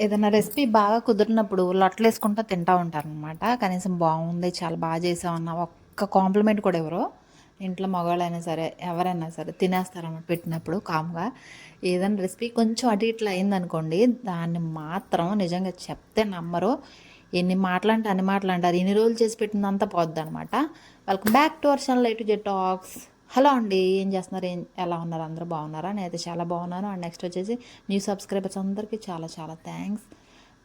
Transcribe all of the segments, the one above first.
ఏదైనా రెసిపీ బాగా కుదిరినప్పుడు లొట్టలు వేసుకుంటూ తింటూ ఉంటారనమాట కనీసం బాగుంది చాలా బాగా చేసామన్న ఒక్క కాంప్లిమెంట్ కూడా ఎవరు ఇంట్లో మగవాళ్ళైనా సరే ఎవరైనా సరే తినేస్తారన్నమాట పెట్టినప్పుడు కామ్గా. ఏదైనా రెసిపీ కొంచెం అటు ఇట్లా అయిందనుకోండి దాన్ని మాత్రం నిజంగా చెప్తే నమ్మరు. ఎన్ని మాటలు అంటే అన్ని మాటలు అంటారు ఎన్ని రోజులు చేసి పెట్టిందంతా పోద్ది అనమాట welcome back to our channel eight jet talks hello అండి ఏం చేస్తున్నారు? ఏం ఎలా ఉన్నారు? అందరూ బాగున్నారా? నేనైతే చాలా బాగున్నాను. అండ్ నెక్స్ట్ వచ్చేసి న్యూ సబ్స్క్రైబర్స్ అందరికీ చాలా చాలా థ్యాంక్స్.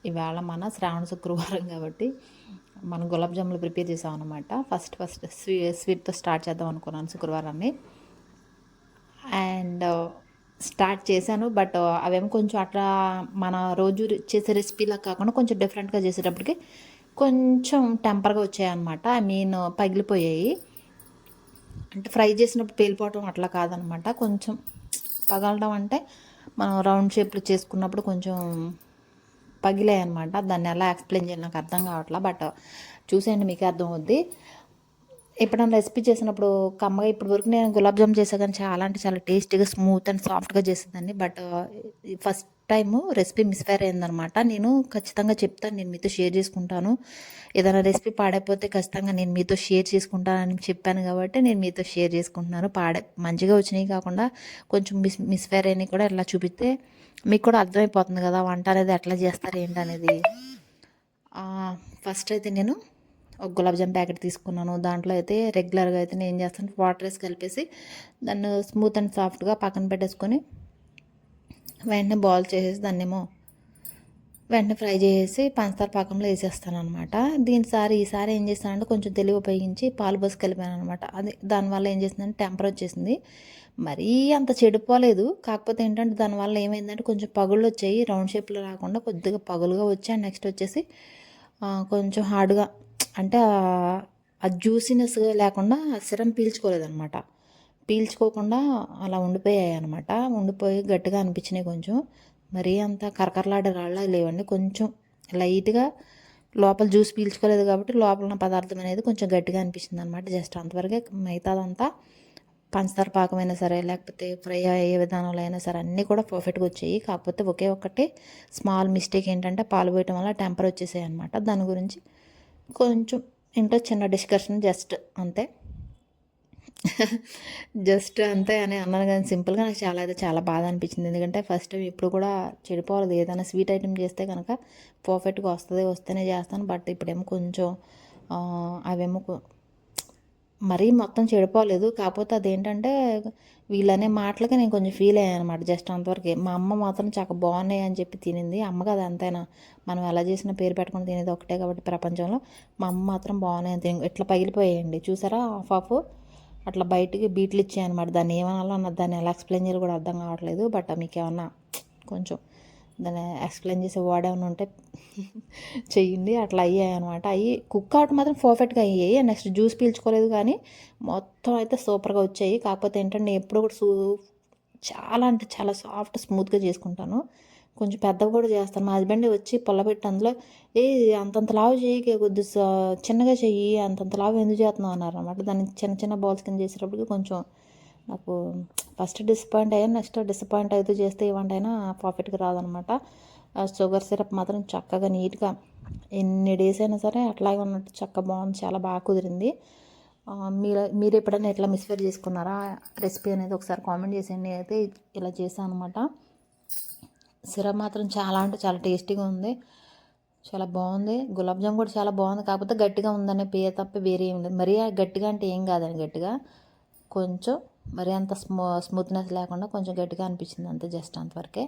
ఇవాళ మన శ్రావణ శుక్రవారం కాబట్టి మనం గులాబ్ జాములు ప్రిపేర్ చేసాం అనమాట ఫస్ట్ ఫస్ట్ స్వీ స్వీట్తో స్టార్ట్ చేద్దాం అనుకున్నాను శుక్రవారాన్ని. అండ్ uh, స్టార్ట్ చేశాను. బట్ uh, అవేమో కొంచెం అట్లా మన రోజు చేసే రెసిపీలా కాకుండా కొంచెం డిఫరెంట్గా చేసేటప్పటికి కొంచెం టెంపర్గా వచ్చాయన్నమాట. ఐ మీన్ పగిలిపోయాయి. అంటే ఫ్రై చేసినప్పుడు పేలిపోవటం అట్లా కాదనమాట. కొంచెం పగలడం అంటే మనం రౌండ్ షేప్లో చేసుకున్నప్పుడు కొంచెం పగిలాయి అనమాట దాన్ని ఎలా ఎక్స్ప్లెయిన్ చేయాలి నాకు అర్థం కావట్లా. బట్ చూసేయండి మీకు అర్థం అవుద్ది. ఎప్పుడైనా రెసిపీ చేసినప్పుడు కమ్మగా ఇప్పుడు వరకు నేను గులాబ్ జామ్ చేసా కానీ చాలా అంటే చాలా టేస్టీగా స్మూత్ అండ్ సాఫ్ట్గా చేసేదాన్ని. But first time recipe misfire అయిందనమాట నేను ఖచ్చితంగా చెప్తాను నేను మీతో షేర్ చేసుకుంటాను. ఏదైనా రెసిపీ పాడైపోతే ఖచ్చితంగా నేను మీతో షేర్ చేసుకుంటానని చెప్పాను కాబట్టి నేను మీతో షేర్ చేసుకుంటున్నాను. పాడే మంచిగా వచ్చినాయి కాకుండా కొంచెం మిస్ మిస్ఫైర్ అయినాయి కూడా ఎట్లా చూపిస్తే మీకు కూడా అర్థమైపోతుంది కదా వంట అనేది ఎట్లా చేస్తారు ఏంటనేది. ఫస్ట్ అయితే నేను ఒక గులాబ్జామ్ ప్యాకెట్ తీసుకున్నాను. దాంట్లో అయితే రెగ్యులర్గా అయితే నేను ఏం చేస్తాను వాటర్ వేసి కలిపేసి దాన్ని స్మూత్ అండ్ సాఫ్ట్గా పక్కన పెట్టేసుకొని వెంటనే బాల్ చేసేసి దాన్ని ఏమో వెంటనే ఫ్రై చేసేసి పంచదార పాకంలో వేసేస్తాను అనమాట దీనిసారి ఈసారి ఏం చేస్తానంటే కొంచెం తెలివి ఉపయోగించి పాలు పోసి కలిపాను అనమాట అది దానివల్ల ఏం చేసిందంటే టెంపర్ వచ్చేసింది. మరీ అంత చెడిపోలేదు. కాకపోతే ఏంటంటే దానివల్ల ఏమైందంటే కొంచెం పగుళ్ళు వచ్చాయి. రౌండ్ షేప్లో రాకుండా కొద్దిగా పగులుగా వచ్చాయి. నెక్స్ట్ వచ్చేసి కొంచెం హార్డ్గా అంటే ఆ జ్యూసినెస్ లేకుండా సిరం పీల్చుకోలేదన్నమాట. పీల్చుకోకుండా అలా ఉండిపోయాయి అనమాట ఉండిపోయి గట్టిగా అనిపించినాయి కొంచెం. మరీ అంత కరకరలాడే రాళ్ళ లేవండి. కొంచెం లైట్గా లోపల జ్యూస్ పీల్చుకోలేదు కాబట్టి లోపల పదార్థం అనేది కొంచెం గట్టిగా అనిపించింది అనమాట జస్ట్ అంతవరకే మిగతాదంతా పంచదార పాకమైనా సరే లేకపోతే ఫ్రై అయ్యే విధానంలో అయినా సరే అన్నీ కూడా పర్ఫెక్ట్గా వచ్చాయి. కాకపోతే ఒకే ఒక్కటి స్మాల్ మిస్టేక్ ఏంటంటే పాలు పోయటం వల్ల టెంపర్ వచ్చేసాయి అనమాట దాని గురించి కొంచెం ఏంటో చిన్న డిస్కషన్ జస్ట్ అంతే. జస్ట్ అంతే అని అన్నాను కానీ సింపుల్గా నాకు చాలా అయితే చాలా బాధ అనిపించింది. ఎందుకంటే ఫస్ట్ టైం ఇప్పుడు కూడా చెడిపోవాలి. ఏదైనా స్వీట్ ఐటెం చేస్తే కనుక పర్ఫెక్ట్గా వస్తుంది వస్తేనే చేస్తాను. బట్ ఇప్పుడేమో కొంచెం అవేమో మరీ మొత్తం చెడిపోలేదు. కాకపోతే అదేంటంటే వీళ్ళనే మాటలకి నేను కొంచెం ఫీల్ అయ్యాను అనమాట జస్ట్ అంతవరకు. మా అమ్మ మాత్రం చాలా బాగున్నాయి అని చెప్పి తినింది. అమ్మ కదా అంతేనా? మనం ఎలా చేసిన పేరు పెట్టుకుని తినేది ఒకటే కాబట్టి ప్రపంచంలో మా అమ్మ మాత్రం బాగున్నాయి అని తిని ఇట్లా పగిలిపోయాయండి. చూసారా? హాఫ్ ఆఫ్ అట్లా బయటికి బీట్లు ఇచ్చాయన్నమాట దాన్ని ఏమనాలో అన్న దాన్ని ఎలా ఎక్స్ప్లెయిన్ చేయాలి కూడా అర్థం కావట్లేదు. బట్ మీకు ఏమన్నా కొంచెం దాన్ని ఎక్స్ప్లెయిన్ చేసే వర్డ్ ఏమైనా ఉంటే చెయ్యండి. అట్లా అయ్యాయి అనమాట అవి కుక్ అవుట్ మాత్రం పర్ఫెక్ట్గా అయ్యాయి. నెక్స్ట్ జ్యూస్ పీల్చుకోలేదు కానీ మొత్తం అయితే సూపర్గా వచ్చాయి. కాకపోతే ఏంటంటే ఎప్పుడు కూడా సూ చాలా అంటే చాలా సాఫ్ట్ స్మూత్గా చేసుకుంటాను. కొంచెం పెద్దగా కూడా చేస్తాను. మా హస్బెండ్ వచ్చి పొల్లబెట్టి అందులో ఏ అంతంత లావు చేయి కొద్ది చిన్నగా చెయ్యి అంతంత లావు ఎందుకు చేస్తున్నావు? అన్నారు అనమాట దాన్ని చిన్న చిన్న బాల్స్ కింద చేసేటప్పటికి కొంచెం నాకు ఫస్ట్ డిసప్పాయింట్ అయ్యాను నెక్స్ట్ డిసప్పాయింట్ అవుతూ చేస్తే ఈ అయినా పర్ఫెక్ట్గా రాదనమాట షుగర్ సిరప్ మాత్రం చక్కగా నీట్గా ఎన్ని డేస్ అయినా సరే అట్లాగే ఉన్నట్టు చక్క బాగుంది చాలా బాగా కుదిరింది. మీరు మీరు ఎప్పుడైనా ఎట్లా మిస్ఫేర్ చేసుకున్నారా? రెసిపీ అనేది ఒకసారి కామెంట్ చేసేయండి. అయితే ఇలా చేశాను అనమాట సిరప్ మాత్రం చాలా అంటే చాలా టేస్టీగా ఉంది. చాలా బాగుంది. గులాబ్ జామ్ కూడా చాలా బాగుంది. కాకపోతే గట్టిగా ఉందనే పేరు తప్ప వేరే ఏం లేదు. మరీ గట్టిగా అంటే ఏం కాదని గట్టిగా. కొంచెం మరీ అంత స్మూ స్మూత్నెస్ లేకుండా కొంచెం గట్టిగా అనిపించింది అంతే జస్ట్ అంతవరకే.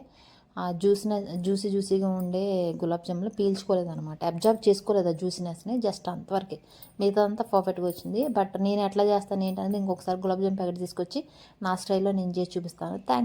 ఆ జ్యూసినెస్ జ్యూసీ జ్యూసీగా ఉండే గులాబ్ జాములు పీల్చుకోలేదు అనమాట అబ్జర్వ్ చేసుకోలేదు ఆ జ్యూసినెస్ని జస్ట్ అంతవరకే. మిగతా అంతా పర్ఫెక్ట్గా వచ్చింది. బట్ నేను ఎట్లా చేస్తాను ఏంటనేది ఇంకొకసారి గులాబ్ జామ్ ప్యాకెట్ తీసుకొచ్చి నా స్టైల్లో నేను చేసి చూపిస్తాను. థ్యాంక్